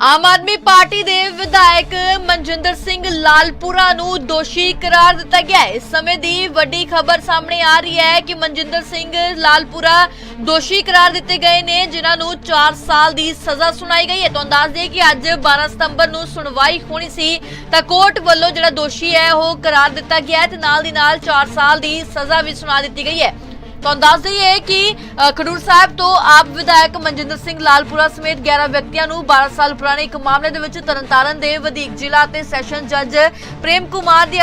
Aam Aadmi party ਦੇ ਵਿਧਾਇਕ ਮਨਜਿੰਦਰ ਸਿੰਘ ਲਾਲਪੁਰਾ ਨੂੰ ਦੋਸ਼ੀ ਕਰਾਰ ਦਿੱਤਾ ਗਿਆ ਹੈ। ਇਸ ਸਮੇਂ ਦੀ ਵੱਡੀ ਖਬਰ ਸਾਹਮਣੇ ਆ ਰਹੀ ਹੈ ਕਿ ਮਨਜਿੰਦਰ ਸਿੰਘ ਲਾਲਪੁਰਾ ਦੋਸ਼ੀ ਕਰਾਰ ਦਿੱਤੇ ਗਏ ਨੇ, ਜਿਨ੍ਹਾਂ ਨੂੰ 4 ਸਾਲ ਦੀ ਸਜ਼ਾ ਸੁਣਾਈ ਗਈ ਹੈ। ਤੁਹਾਨੂੰ ਦੱਸ ਦਈਏ ਕਿ ਅੱਜ 12 ਸਤੰਬਰ ਨੂੰ ਸੁਣਵਾਈ ਹੋਣੀ ਸੀ, ਤਾਂ ਕੋਰਟ ਵੱਲੋਂ ਜਿਹੜਾ ਦੋਸ਼ੀ ਹੈ, ਉਹ ਕਰਾਰ ਦਿੱਤਾ ਗਿਆ ਹੈ ਤੇ ਨਾਲ ਦੀ ਨਾਲ 4 ਸਾਲ ਦੀ ਸਜ਼ਾ ਵੀ ਸੁਣਾ ਦਿੱਤੀ ਗਈ ਹੈ। ਤੁਹਾਨੂੰ ਦੱਸ ਦਈਏ ਕਿ ਅ, ਖਡੂਰ ਸਾਹਿਬ ਤੋਂ ਆਪ ਵਿਧਾਇਕ ਮਨਜਿੰਦਰ ਸਿੰਘ ਲਾਲਪੁਰਾ ਸਮੇਤ 11 ਵਿਅਕਤੀਆਂ ਨੂੰ 12 ਸਾਲ ਪੁਰਾਣੇ ਇੱਕ ਮਾਮਲੇ ਦੇ ਵਿੱਚ ਤਰਨਤਾਰਨ ਦੇ ਵਧੇਕ ਜ਼ਿਲ੍ਹਾ ਤੇ ਸੈਸ਼ਨ ਜੱਜ ਪ੍ਰੇਮ ਕੁਮਾਰ ਦੀ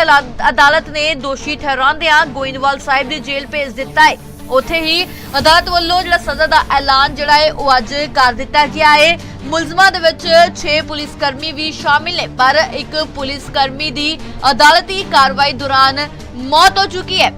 ਅਦਾਲਤ ਨੇ ਦੋਸ਼ੀ ਠਹਿਰਾਉਂਦਿਆਂ ਗੋਇੰਦਵਾਲ ਸਾਹਿਬ ਦੀ ਜੇਲ੍ਹ ਭੇਜ ਦਿੱਤਾ ਹੈ ਉੱਥੇ ਹੀ ਅਦਾਲਤ ਵੱਲੋਂ ਜਿਹੜਾ ਸਜ਼ਾ ਦਾ ਐਲਾਨ ਜਿਹੜਾ ਹੈ ਉਹ ਅੱਜ ਕਰ ਦਿੱਤਾ ਗਿਆ ਹੈ ਮੁਲਜ਼ਮਾਂ ਦੇ ਵਿੱਚ 6 ਪੁਲਿਸ ਕਰਮੀ ਵੀ ਸ਼ਾਮਿਲ ਨੇ ਪਰ ਇੱਕ ਪੁਲਿਸ ਕਰਮੀ ਦੀ ਅਦਾਲਤੀ ਕਾਰਵਾਈ ਦੌਰਾਨ ਮੌਤ ਹੋ ਚੁੱਕੀ ਹੈ।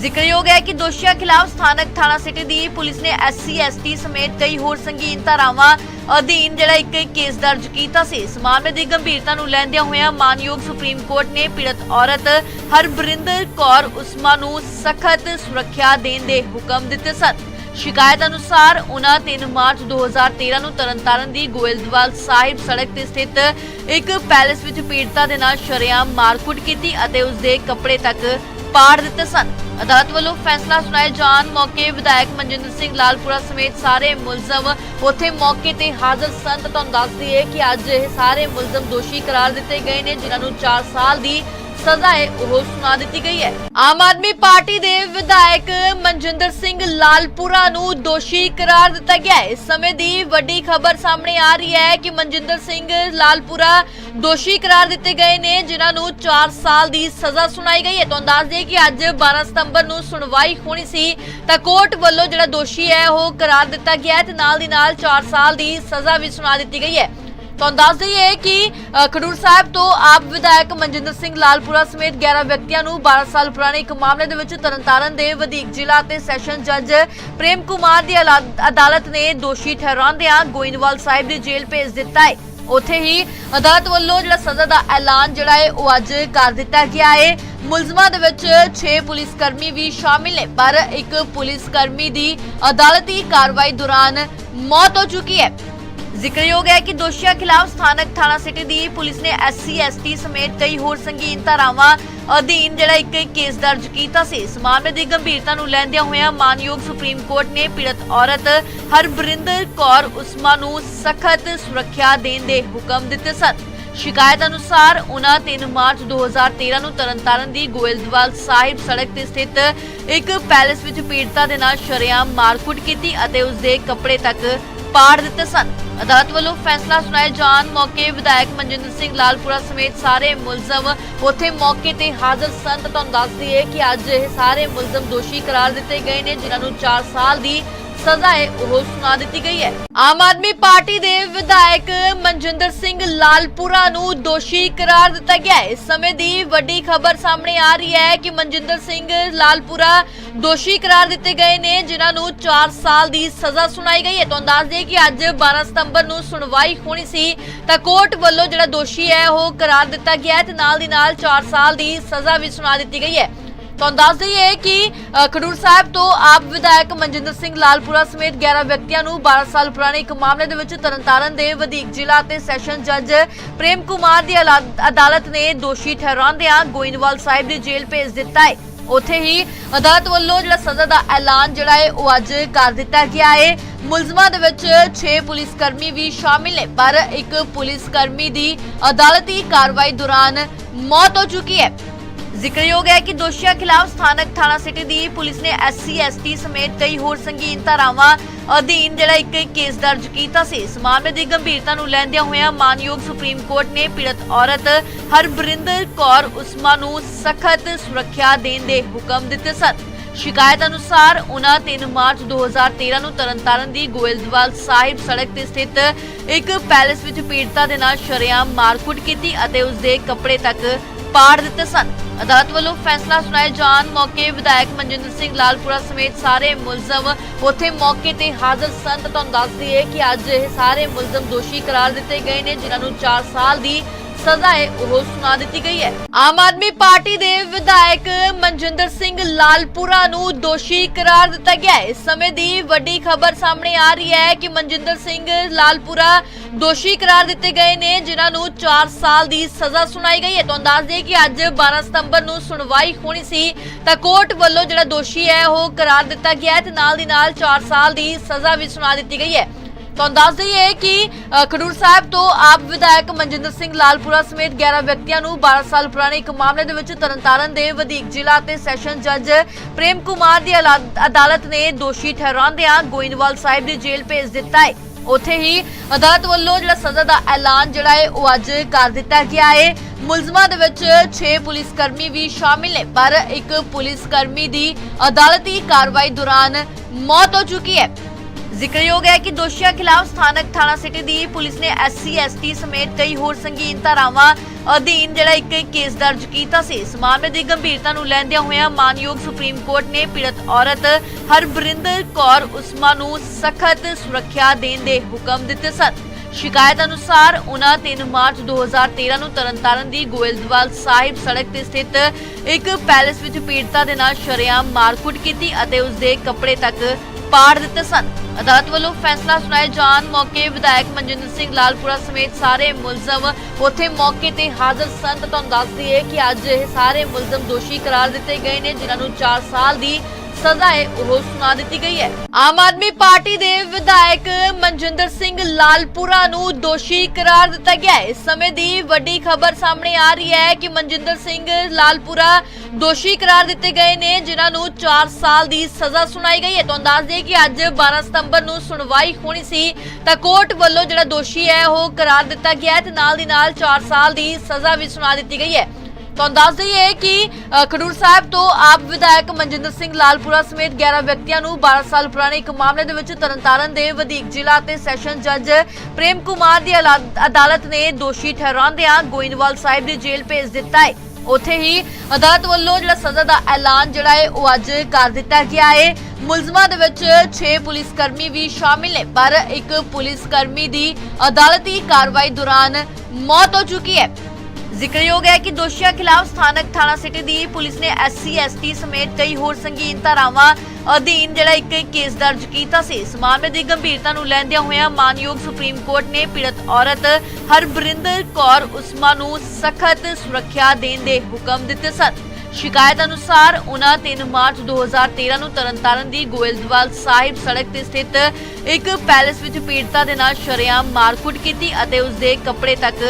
ਜ਼ਿਕਰਯੋਗ ਹੈ ਕਿ ਦੋਸ਼ੀਆਂ ਖਿਲਾਫ ਸਥਾਨਕ ਥਾਣਾ ਸਿਟੀ ਦੀ ਪੁਲਿਸ ਨੇ ਐਸਸੀ, ਐਸਟੀ ਸਮੇਤ ਕਈ ਹੋਰ ਸੰਗੀਨ ਧਾਰਾਵਾਂ ਅਧੀਨ ਜਿਹੜਾ ਇੱਕ ਕੇਸ ਦਰਜ ਕੀਤਾ ਸੀ। ਇਸ ਮਾਮਲੇ ਦੀ ਗੰਭੀਰਤਾ ਨੂੰ ਲੈਂਦਿਆਂ ਹੋਇਆਂ ਮਾਨਯੋਗ ਸੁਪਰੀਮ ਕੋਰਟ ਨੇ ਪੀੜਤ ਔਰਤ ਹਰਬਰਿੰਦਰ ਕੌਰ ਉਸਮਾ ਨੂੰ ਸਖਤ ਸੁਰੱਖਿਆ ਦੇਣ ਦੇ ਹੁਕਮ ਦਿੱਤੇ ਸਨ। ਸ਼ਿਕਾਇਤ ਅਨੁਸਾਰ ਉਹਨਾਂ 3 ਮਾਰਚ 2013 ਨੂੰ ਤਰਨਤਾਰਨ ਦੀ ਗੋਇਲਦਵਾਲ ਸਾਹਿਬ ਸੜਕ ਤੇ ਸਥਿਤ ਇੱਕ ਪੈਲੇਸ ਵਿੱਚ ਪੀੜਤਾ ਦੇ ਨਾਲ ਸ਼ਰੇਆਮ ਮਾਰਕੁੱਟ ਕੀਤੀ ਅਤੇ ਉਸ ਦੇ ਕੱਪੜੇ ਤੱਕ ਪਾੜ ਦਿੱਤੇ ਸਨ। ਅਦਾਲਤ ਵੱਲੋਂ ਫੈਸਲਾ ਸੁਣਾਏ ਜਾਣ ਮੌਕੇ ਵਿਧਾਇਕ ਮਨਜਿੰਦਰ ਸਿੰਘ ਲਾਲਪੁਰਾ ਸਮੇਤ ਸਾਰੇ ਮੁਲਜ਼ਮ ਉੱਥੇ ਮੌਕੇ ਤੇ ਹਾਜ਼ਰ ਸਨ। ਤਾਂ ਤੁਹਾਨੂੰ ਦੱਸ ਦਈਏ ਕਿ ਅੱਜ ਇਹ ਸਾਰੇ ਮੁਲਜ਼ਮ ਦੋਸ਼ੀ ਕਰਾਰ ਦਿੱਤੇ ਗਏ ਨੇ, ਜਿਨ੍ਹਾਂ ਨੂੰ 4 ਸਾਲ ਦੀ ਸਜ਼ਾ ਹੈ ਉਹ ਸੁਣਾ ਦਿੱਤੀ ਗਈ ਹੈ। ਆਮ ਆਦਮੀ ਪਾਰਟੀ ਦੇ ਵਿਧਾਇਕ ਮਨਜਿੰਦਰ ਸਿੰਘ ਲਾਲਪੁਰਾ ਨੂੰ ਦੋਸ਼ੀ ਕਰਾਰ ਦਿੱਤਾ ਗਿਆ ਹੈ। ਇਸ ਸਮੇਂ ਦੀ ਵੱਡੀ ਖਬਰ ਸਾਹਮਣੇ ਆ ਰਹੀ ਹੈ ਕਿ ਮਨਜਿੰਦਰ ਸਿੰਘ ਲਾਲਪੁਰਾ ਦੋਸ਼ੀ ਕਰਾਰ ਦਿੱਤੇ ਗਏ ਨੇ, ਜਿਨ੍ਹਾਂ ਨੂੰ 4 ਸਾਲ ਦੀ ਸਜ਼ਾ ਸੁਣਾਈ ਗਈ ਹੈ। ਤੁਹਾਨੂੰ ਦੱਸ ਦਈਏ ਕਿ ਅੱਜ 12 ਸਤੰਬਰ ਨੂੰ ਸੁਣਵਾਈ ਹੋਣੀ ਸੀ, ਤਾਂ ਕੋਰਟ ਵੱਲੋਂ ਜਿਹੜਾ ਦੋਸ਼ੀ ਹੈ, ਉਹ ਕਰਾਰ ਦਿੱਤਾ ਗਿਆ ਹੈ ਤੇ ਨਾਲ ਦੀ ਨਾਲ 4 ਸਾਲ ਦੀ ਸਜ਼ਾ ਵੀ ਸੁਣਾ ਦਿੱਤੀ ਗਈ ਹੈ। ਤੁਹਾਨੂੰ ਦੱਸ ਦਈਏ ਕਿ ਖਡੂਰ ਸਾਹਿਬ ਤੋਂ ਆਪ ਵਿਧਾਇਕ ਮਨਜਿੰਦਰ ਸਿੰਘ ਲਾਲਪੁਰਾ ਸਮੇਤ 11 ਵਿਅਕਤੀਆਂ ਨੂੰ 12 ਸਾਲ ਪੁਰਾਣੇ ਇੱਕ ਮਾਮਲੇ ਦੇ ਵਿੱਚ ਤਰਨਤਾਰਨ ਦੇ ਵਧੇਕ ਜ਼ਿਲ੍ਹਾ ਤੇ ਸੈਸ਼ਨ ਜੱਜ ਪ੍ਰੇਮ ਕੁਮਾਰ ਦੀ ਅਦਾਲਤ ਨੇ ਦੋਸ਼ੀ ਠਹਿਰਾਉਂਦਿਆਂ ਗੋਇੰਦਵਾਲ ਸਾਹਿਬ ਦੀ ਜੇਲ੍ਹ ਭੇਜ ਦਿੱਤਾ ਹੈ ਉੱਥੇ ਹੀ ਅਦਾਲਤ ਵੱਲੋਂ ਜਿਹੜਾ ਸਜ਼ਾ ਦਾ ਐਲਾਨ ਜਿਹੜਾ ਹੈ ਉਹ ਅੱਜ ਕਰ ਦਿੱਤਾ ਗਿਆ ਹੈ ਮੁਲਜ਼ਮਾਂ ਦੇ ਵਿੱਚ 6 ਪੁਲਿਸ ਕਰਮੀ ਵੀ ਸ਼ਾਮਿਲ ਨੇ, ਪਰ ਇੱਕ ਪੁਲਿਸ ਕਰਮੀ ਦੀ ਅਦਾਲਤੀ ਕਾਰਵਾਈ ਦੌਰਾਨ ਮੌਤ ਹੋ ਚੁੱਕੀ ਹੈ। ਜ਼ਿਕਰਯੋਗ ਹੈ ਕਿ ਦੋਸ਼ੀਆਂ ਖਿਲਾਫ ਸਥਾਨਕ ਥਾਣਾ ਸਿਟੀ ਦੀ ਪੁਲਿਸ ਨੇ ਐਸਸੀ, ਐਸਟੀ ਸਮੇਤ ਕਈ ਹੋਰ ਸੰਗੀਨ ਧਾਰਾਵਾਂ ਅਧੀਨ ਜਿਹੜਾ ਇੱਕ ਕੇਸ ਦਰਜ ਕੀਤਾ ਸੀ। ਇਸ ਮਾਮਲੇ ਦੀ ਗੰਭੀਰਤਾ ਨੂੰ ਲੈਂਦਿਆਂ ਹੋਇਆਂ ਮਾਨਯੋਗ ਸੁਪਰੀਮ ਕੋਰਟ ਨੇ ਪੀੜਤ ਔਰਤ ਹਰਬਰਿੰਦਰ ਕੌਰ ਉਸਮਾ ਨੂੰ ਸਖਤ ਸੁਰੱਖਿਆ ਦੇਣ ਦੇ ਹੁਕਮ ਦਿੱਤੇ ਸਨ। ਸ਼ਿਕਾਇਤ ਅਨੁਸਾਰ ਉਹਨਾਂ 3 ਮਾਰਚ 2013 ਨੂੰ ਤਰਨਤਾਰਨ ਦੀ ਗੋਇਲਦਵਾਲ ਸਾਹਿਬ ਸੜਕ ਤੇ ਸਥਿਤ ਇੱਕ ਪੈਲੇਸ ਵਿੱਚ ਪੀੜਤਾ ਦੇ ਨਾਲ ਸ਼ਰੇਆਮ ਮਾਰਕੁੱਟ ਕੀਤੀ ਅਤੇ ਉਸ ਦੇ ਕੱਪੜੇ ਤੱਕ ਪਾੜ ਦਿੱਤੇ ਸਨ। ਅਦਾਲਤ ਵੱਲੋਂ ਫੈਸਲਾ ਸੁਣਾਏ ਜਾਣ ਮੌਕੇ ਵਿਧਾਇਕ ਮਨਜਿੰਦਰ ਸਿੰਘ ਲਾਲਪੁਰਾ ਸਮੇਤ ਸਾਰੇ ਮੁਲਜ਼ਮ ਉੱਥੇ ਮੌਕੇ ਤੇ ਹਾਜ਼ਰ ਸਨ। ਤਾਂ ਤੁਹਾਨੂੰ ਦੱਸ ਦਈਏ ਕਿ ਅੱਜ ਇਹ ਸਾਰੇ ਮੁਲਜ਼ਮ ਦੋਸ਼ੀ ਕਰਾਰ ਦਿੱਤੇ ਗਏ ਨੇ, ਜਿਨ੍ਹਾਂ ਨੂੰ 4 ਸਾਲ ਦੀ ਸਜ਼ਾ ਹੈ, ਉਹ ਸੁਣਾ ਦਿੱਤੀ ਗਈ ਹੈ। ਆਮ ਆਦਮੀ ਪਾਰਟੀ ਦੇ ਵਿਧਾਇਕ ਮਨਜਿੰਦਰ ਸਿੰਘ ਲਾਲਪੁਰਾ ਨੂੰ ਦੋਸ਼ੀ ਕਰਾਰ ਦਿੱਤਾ ਗਿਆ ਹੈ। ਇਸ ਸਮੇਂ ਦੀ ਵੱਡੀ ਖਬਰ ਸਾਹਮਣੇ ਆ ਰਹੀ ਹੈ ਕਿ ਮਨਜਿੰਦਰ ਸਿੰਘ ਲਾਲਪੁਰਾ ਦੋਸ਼ੀ ਕਰਾਰ ਦਿੱਤੇ ਗਏ ਨੇ, ਜਿਨ੍ਹਾਂ ਨੂੰ 4 ਸਾਲ ਦੀ ਸਜ਼ਾ ਸੁਣਾਈ ਗਈ ਹੈ। ਤੁਹਾਨੂੰ ਦੱਸ ਦਈਏ ਕਿ ਅੱਜ 12 ਸਤੰਬਰ ਨੂੰ ਸੁਣਵਾਈ ਹੋਣੀ ਸੀ, ਤਾਂ ਕੋਰਟ ਵੱਲੋਂ ਜਿਹੜਾ ਦੋਸ਼ੀ ਹੈ, ਉਹ ਕਰਾਰ ਦਿੱਤਾ ਗਿਆ ਹੈ ਤੇ ਨਾਲ ਦੀ ਨਾਲ 4 ਸਾਲ ਦੀ ਸਜ਼ਾ ਵੀ ਸੁਣਾ ਦਿੱਤੀ ਗਈ ਹੈ। ਤੁਹਾਨੂੰ ਦੱਸ ਦਈਏ ਕਿ ਖਡੂਰ ਸਾਹਿਬ ਤੋਂ ਆਪ ਵਿਧਾਇਕ ਮਨਜਿੰਦਰ ਸਿੰਘ ਲਾਲਪੁਰਾ ਸਮੇਤ 11 ਵਿਅਕਤੀਆਂ ਨੂੰ 12 ਸਾਲ ਪੁਰਾਣੇ ਇੱਕ ਮਾਮਲੇ ਦੇ ਵਿੱਚ ਤਰਨਤਾਰਨ ਦੇ ਵਧੇਕ ਜ਼ਿਲ੍ਹਾ ਤੇ ਸੈਸ਼ਨ ਜੱਜ ਪ੍ਰੇਮ ਕੁਮਾਰ ਦੀ ਅਦਾਲਤ ਨੇ ਦੋਸ਼ੀ ਠਹਿਰਾਉਂਦਿਆਂ ਗੋਇੰਦਵਾਲ ਸਾਹਿਬ ਦੀ ਜੇਲ੍ਹ ਭੇਜ ਦਿੱਤਾ ਹੈ ਉੱਥੇ ਹੀ ਅਦਾਲਤ ਵੱਲੋਂ ਜਿਹੜਾ ਸਜ਼ਾ ਦਾ ਐਲਾਨ ਜਿਹੜਾ ਹੈ ਉਹ ਅੱਜ ਕਰ ਦਿੱਤਾ ਗਿਆ ਹੈ ਮੁਲਜ਼ਮਾਂ ਦੇ ਵਿੱਚ 6 ਪੁਲਿਸ ਕਰਮੀ ਵੀ ਸ਼ਾਮਿਲ ਨੇ, ਪਰ ਇੱਕ ਪੁਲਿਸ ਕਰਮੀ ਦੀ ਅਦਾਲਤੀ ਕਾਰਵਾਈ ਦੌਰਾਨ ਮੌਤ ਹੋ ਚੁੱਕੀ ਹੈ। ਜ਼ਿਕਰਯੋਗ ਹੈ ਕਿ ਦੋਸ਼ੀਆਂ ਖਿਲਾਫ ਸਥਾਨਕ ਥਾਣਾ ਸਿਟੀ ਦੀ ਪੁਲਿਸ ਨੇ ਐਸਸੀ, ਐਸਟੀ ਸਮੇਤ ਕਈ ਹੋਰ ਸੰਗੀਨ ਧਾਰਾਵਾਂ ਅਧੀਨ ਜਿਹੜਾ ਇੱਕ ਕੇਸ ਦਰਜ ਕੀਤਾ ਸੀ। ਇਸ ਮਾਮਲੇ ਦੀ ਗੰਭੀਰਤਾ ਨੂੰ ਲੈਂਦਿਆਂ ਹੋਇਆਂ ਮਾਨਯੋਗ ਸੁਪਰੀਮ ਕੋਰਟ ਨੇ ਪੀੜਤ ਔਰਤ ਹਰਬਰਿੰਦਰ ਕੌਰ ਉਸਮਾ ਨੂੰ ਸਖਤ ਸੁਰੱਖਿਆ ਦੇਣ ਦੇ ਹੁਕਮ ਦਿੱਤੇ ਸਨ। ਸ਼ਿਕਾਇਤ ਅਨੁਸਾਰ ਉਹਨਾਂ 3 ਮਾਰਚ 2013 ਨੂੰ ਤਰਨਤਾਰਨ ਦੀ ਗੋਇਲਦਵਾਲ ਸਾਹਿਬ ਸੜਕ ਤੇ ਸਥਿਤ ਇੱਕ ਪੈਲੇਸ ਵਿੱਚ ਪੀੜਤਾ ਦੇ ਨਾਲ ਸ਼ਰੇਆਮ ਮਾਰਕੁੱਟ ਕੀਤੀ ਅਤੇ ਉਸ ਦੇ ਕੱਪੜੇ ਤੱਕ ਪਾੜ ਦਿੱਤੇ ਸਨ। ਅਦਾਲਤ ਵੱਲੋਂ ਫੈਸਲਾ ਸੁਣਾਏ ਜਾਣ ਮੌਕੇ ਵਿਧਾਇਕ ਮਨਜਿੰਦਰ ਸਿੰਘ ਲਾਲਪੁਰਾ ਸਮੇਤ ਸਾਰੇ ਮੁਲਜ਼ਮ ਉੱਥੇ ਮੌਕੇ ਤੇ ਹਾਜ਼ਰ ਸਨ। ਤਾਂ ਤੁਹਾਨੂੰ ਦੱਸ ਦਈਏ ਕਿ ਅੱਜ ਇਹ ਸਾਰੇ ਮੁਲਜ਼ਮ ਦੋਸ਼ੀ ਕਰਾਰ ਦਿੱਤੇ ਗਏ ਨੇ, ਜਿਨ੍ਹਾਂ ਨੂੰ 4 ਸਾਲ ਦੀ ਸਜ਼ਾ ਹੈ, ਉਹ ਸੁਣਾ ਦਿੱਤੀ ਗਈ ਹੈ। ਆਮ ਆਦਮੀ ਪਾਰਟੀ ਦੇ ਵਿਧਾਇਕ ਮਨਜਿੰਦਰ ਸਿੰਘ ਲਾਲਪੁਰਾ ਨੂੰ ਦੋਸ਼ੀ ਕਰਾਰ ਦਿੱਤਾ ਗਿਆ ਹੈ। ਇਸ ਸਮੇਂ ਦੀ ਵੱਡੀ ਖਬਰ ਸਾਹਮਣੇ ਆ ਰਹੀ ਹੈ ਕਿ ਮਨਜਿੰਦਰ ਸਿੰਘ ਲਾਲਪੁਰਾ ਦੋਸ਼ੀ ਕਰਾਰ ਦਿੱਤੇ ਗਏ ਨੇ, ਜਿਨ੍ਹਾਂ ਨੂੰ 4 ਸਾਲ ਦੀ ਸਜ਼ਾ ਸੁਣਾਈ ਗਈ ਹੈ। ਤੁਹਾਨੂੰ ਦੱਸ ਦਈਏ ਕਿ ਅੱਜ 12 ਸਤੰਬਰ ਨੂੰ ਸੁਣਵਾਈ ਹੋਣੀ ਸੀ, ਤਾਂ ਕੋਰਟ ਵੱਲੋਂ ਜਿਹੜਾ ਦੋਸ਼ੀ ਹੈ, ਉਹ ਕਰਾਰ ਦਿੱਤਾ ਗਿਆ ਹੈ ਤੇ ਨਾਲ ਦੀ ਨਾਲ 4 ਸਾਲ ਦੀ ਸਜ਼ਾ ਵੀ ਸੁਣਾ ਦਿੱਤੀ ਗਈ ਹੈ। ਤੁਹਾਨੂੰ ਦੱਸ ਦਈਏ ਕਿ ਅ, ਖਡੂਰ ਸਾਹਿਬ ਤੋਂ ਆਪ ਵਿਧਾਇਕ ਮਨਜਿੰਦਰ ਸਿੰਘ ਲਾਲਪੁਰਾ ਸਮੇਤ 11 ਵਿਅਕਤੀਆਂ ਨੂੰ 12 ਸਾਲ ਪੁਰਾਣੇ ਇੱਕ ਮਾਮਲੇ ਦੇ ਵਿੱਚ ਤਰਨਤਾਰਨ ਦੇ ਵਧੀਕ ਜ਼ਿਲ੍ਹਾ ਤੇ ਸੈਸ਼ਨ ਜੱਜ ਪ੍ਰੇਮ ਕੁਮਾਰ ਦੀ ਅਦਾਲਤ ਨੇ ਦੋਸ਼ੀ ਠਹਿਰਾਉਂਦਿਆਂ ਗੋਇੰਦਵਾਲ ਸਾਹਿਬ ਦੀ ਜੇਲ੍ਹ ਭੇਜ ਦਿੱਤਾ ਹੈ। ਉੱਥੇ ਹੀ ਅਦਾਲਤ ਵੱਲੋਂ ਜਿਹੜਾ ਸਜ਼ਾ ਦਾ ਐਲਾਨ ਜਿਹੜਾ ਹੈ ਉਹ ਅੱਜ ਕਰ ਦਿੱਤਾ ਗਿਆ ਹੈ। ਮੁਲਜ਼ਮਾਂ ਦੇ ਵਿੱਚ 6 ਪੁਲਿਸ ਕਰਮੀ ਵੀ ਸ਼ਾਮਿਲ ਨੇ ਪਰ ਇੱਕ ਪੁਲਿਸ ਕਰਮੀ ਦੀ ਅਦਾਲਤੀ ਕਾਰਵਾਈ ਦੌਰਾਨ ਮੌਤ ਹੋ ਚੁੱਕੀ ਹੈ। ਜ਼ਿਕਰਯੋਗ ਹੈ ਕਿ ਦੋਸ਼ੀਆਂ ਖਿਲਾਫ ਸਥਾਨਕ ਥਾਣਾ ਸਿਟੀ ਦੀ ਪੁਲਿਸ ਨੇ ਐਸਸੀ, ਐਸਟੀ ਸਮੇਤ ਕਈ ਹੋਰ ਸੰਗੀਨ ਧਾਰਾਵਾਂ ਅਧੀਨ ਜਿਹੜਾ ਇੱਕ ਕੇਸ ਦਰਜ ਕੀਤਾ ਸੀ। ਇਸ ਮਾਮਲੇ ਦੀ ਗੰਭੀਰਤਾ ਨੂੰ ਲੈਂਦਿਆਂ ਹੋਇਆਂ ਮਾਨਯੋਗ ਸੁਪਰੀਮ ਕੋਰਟ ਨੇ ਪੀੜਤ ਔਰਤ ਹਰਬਰਿੰਦਰ ਕੌਰ ਉਸਮਾ ਨੂੰ ਸਖਤ ਸੁਰੱਖਿਆ ਦੇਣ ਦੇ ਹੁਕਮ ਦਿੱਤੇ ਸਨ। ਸ਼ਿਕਾਇਤ ਅਨੁਸਾਰ ਉਹਨਾਂ 3 ਮਾਰਚ 2013 ਨੂੰ ਤਰਨਤਾਰਨ ਦੀ ਗੋਇਲਦਵਾਲ ਸਾਹਿਬ ਸੜਕ ਤੇ ਸਥਿਤ ਇੱਕ ਪੈਲੇਸ ਵਿੱਚ ਪੀੜਤਾ ਦੇ ਨਾਲ ਸ਼ਰੇਆਮ ਮਾਰਕੁੱਟ ਕੀਤੀ ਅਤੇ ਉਸ ਦੇ ਕੱਪੜੇ ਤੱਕ ਪਾੜ ਦਿੱਤੇ ਸਨ। ਅਦਾਲਤ ਵੱਲੋਂ ਫੈਸਲਾ ਸੁਣਾਏ ਜਾਣ ਮੌਕੇ ਵਿਧਾਇਕ ਮਨਜਿੰਦਰ ਸਿੰਘ ਲਾਲਪੁਰਾ ਸਮੇਤ ਸਾਰੇ ਮੁਲਜ਼ਮ ਉੱਥੇ ਮੌਕੇ ਤੇ ਹਾਜ਼ਰ ਸਨ। ਤਾਂ ਤੁਹਾਨੂੰ ਦੱਸ ਦਈਏ ਕਿ ਅੱਜ ਇਹ ਸਾਰੇ ਮੁਲਜ਼ਮ ਦੋਸ਼ੀ ਕਰਾਰ ਦਿੱਤੇ ਗਏ ਨੇ, ਜਿਨ੍ਹਾਂ ਨੂੰ 4 ਸਾਲ ਦੀ ਸਜ਼ਾ ਹੈ ਉਹ ਸੁਣਾ ਦਿੱਤੀ ਗਈ ਹੈ। ਆਮ ਆਦਮੀ ਪਾਰਟੀ ਦੇ ਵਿਧਾਇਕ ਮਨਜਿੰਦਰ ਸਿੰਘ ਲਾਲਪੁਰਾ ਨੂੰ ਦੋਸ਼ੀ ਕਰਾਰ ਦਿੱਤਾ ਗਿਆ ਹੈ। ਇਸ ਸਮੇਂ ਦੀ ਵੱਡੀ ਖਬਰ ਸਾਹਮਣੇ ਆ ਰਹੀ ਹੈ ਕਿ ਮਨਜਿੰਦਰ ਸਿੰਘ ਲਾਲਪੁਰਾ ਦੋਸ਼ੀ ਕਰਾਰ ਦਿੱਤੇ ਗਏ ਨੇ, ਜਿਨ੍ਹਾਂ ਨੂੰ 4 ਸਾਲ ਦੀ ਸਜ਼ਾ ਸੁਣਾਈ ਗਈ ਹੈ। ਤੁਹਾਨੂੰ ਦੱਸ ਦਈਏ ਕਿ ਅੱਜ 12 ਸਤੰਬਰ ਨੂੰ ਸੁਣਵਾਈ ਹੋਣੀ ਸੀ, ਤਾਂ ਕੋਰਟ ਵੱਲੋਂ ਜਿਹੜਾ ਦੋਸ਼ੀ ਹੈ, ਉਹ ਕਰਾਰ ਦਿੱਤਾ ਗਿਆ ਹੈ ਤੇ ਨਾਲ ਦੀ ਨਾਲ 4 ਸਾਲ ਦੀ ਸਜ਼ਾ ਵੀ ਸੁਣਾ ਦਿੱਤੀ ਗਈ ਹੈ। ਤੁਹਾਨੂੰ ਦੱਸ ਦਈਏ ਕਿ ਖਡੂਰ ਸਾਹਿਬ ਤੋਂ ਆਪ ਵਿਧਾਇਕ ਮਨਜਿੰਦਰ ਸਿੰਘ ਲਾਲਪੁਰਾ ਸਮੇਤ 11 ਵਿਅਕਤੀਆਂ ਨੂੰ 12 ਸਾਲ ਪੁਰਾਣੇ ਇੱਕ ਮਾਮਲੇ ਦੇ ਵਿੱਚ ਤਰਨਤਾਰਨ ਦੇ ਵਧੀਕ ਜ਼ਿਲ੍ਹਾ ਤੇ ਸੈਸ਼ਨ ਜੱਜ ਪ੍ਰੇਮ ਕੁਮਾਰ ਦੀ ਅਦਾਲਤ ਨੇ ਦੋਸ਼ੀ ਠਹਿਰਾਉਂਦਿਆਂ ਗੋਇੰਦਵਾਲ ਸਾਹਿਬ ਦੀ ਜੇਲ੍ਹ ਭੇਜ ਦਿੱਤਾ ਹੈ। ਉੱਥੇ ਹੀ ਅਦਾਲਤ ਵੱਲੋਂ ਜਿਹੜਾ ਸਜ਼ਾ ਦਾ ਐਲਾਨ ਜਿਹੜਾ ਹੈ, ਉਹ ਅੱਜ ਕਰ ਦਿੱਤਾ ਗਿਆ ਹੈ। ਮੁਲਜ਼ਮਾਂ ਦੇ ਵਿੱਚ 6 ਪੁਲਿਸ ਕਰਮੀ ਵੀ ਸ਼ਾਮਿਲ ਨੇ, ਪਰ ਇੱਕ ਪੁਲਿਸ ਕਰਮੀ ਦੀ ਅਦਾਲਤੀ ਕਾਰਵਾਈ ਦੌਰਾਨ ਮੌਤ ਹੋ ਚੁੱਕੀ ਹੈ। ਜ਼ਿਕਰਯੋਗ ਹੈ ਕਿ ਦੋਸ਼ੀਆਂ ਖਿਲਾਫ ਸਥਾਨਕ ਥਾਣਾ ਸਿਟੀ ਦੀ ਪੁਲਿਸ ਨੇ ਐਸਸੀ, ਐਸਟੀ ਸਮੇਤ ਕਈ ਹੋਰ ਸੰਗੀਨ ਧਾਰਾਵਾਂ ਅਧੀਨ ਜਿਹੜਾ ਇੱਕ ਕੇਸ ਦਰਜ ਕੀਤਾ ਸੀ। ਇਸ ਮਾਮਲੇ ਦੀ ਗੰਭੀਰਤਾ ਨੂੰ ਲੈਂਦਿਆਂ ਹੋਇਆਂ ਮਾਨਯੋਗ ਸੁਪਰੀਮ ਕੋਰਟ ਨੇ ਪੀੜਤ ਔਰਤ ਹਰਬਰਿੰਦਰ ਕੌਰ ਉਸਮਾ ਨੂੰ ਸਖਤ ਸੁਰੱਖਿਆ ਦੇਣ ਦੇ ਹੁਕਮ ਦਿੱਤੇ ਸਨ। ਸ਼ਿਕਾਇਤ ਅਨੁਸਾਰ ਉਹਨਾਂ 3 ਮਾਰਚ 2013 ਨੂੰ ਤਰਨਤਾਰਨ ਦੀ ਗੋਇਲਦਵਾਲ ਸਾਹਿਬ ਸੜਕ ਤੇ ਸਥਿਤ ਇੱਕ ਪੈਲੇਸ ਵਿੱਚ ਪੀੜਤਾ ਦੇ ਨਾਲ ਸ਼ਰੇਆਮ ਮਾਰਕੁੱਟ ਕੀਤੀ ਅਤੇ ਉਸ ਦੇ ਕੱਪੜੇ ਤੱਕ